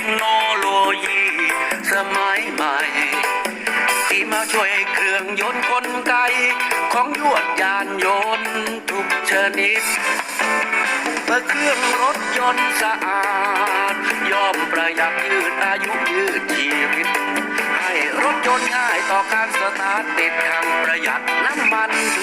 คโนโลยีสมัยใหม่ ที่มาช่วยเครื่องยนต์กลไก ของยวดยานยนต์ทุกชนิดเพื่อเครื่องรถยนต์สะอาดยอมประหยัดยืดอายุยืดชีวิต ให้รถยนต์ง่ายต่อการสตาร์ทติดทั้งประหยัดน้ำมันถึ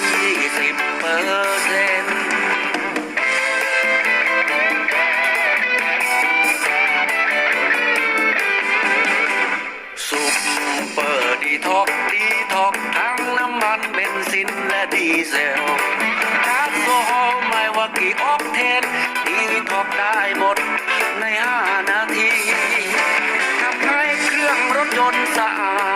ท็อกดีท็อกทั้งน้ำมันเบนซินและดีเซลก๊าซโซฮอลไม่ว่ากี่ออกเทนดีท็อกได้หมดในห้านาทีทำให้เครื่องรถยนต์สะอาด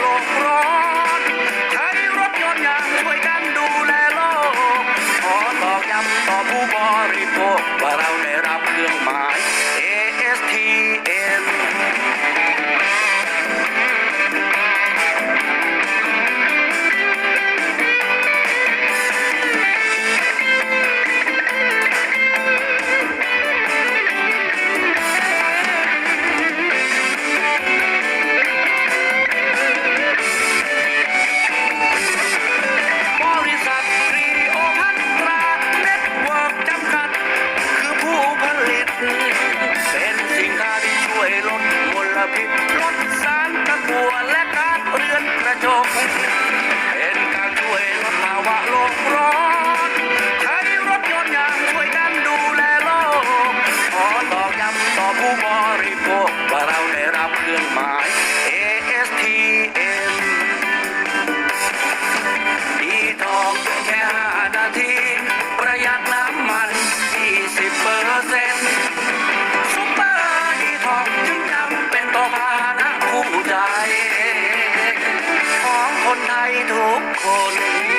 โลกร้อนใช้รถยนต์อย่างช่วยกันดูแลโลกขอตอกย้ำต่อผู้ มล ของคนไทยทุกคน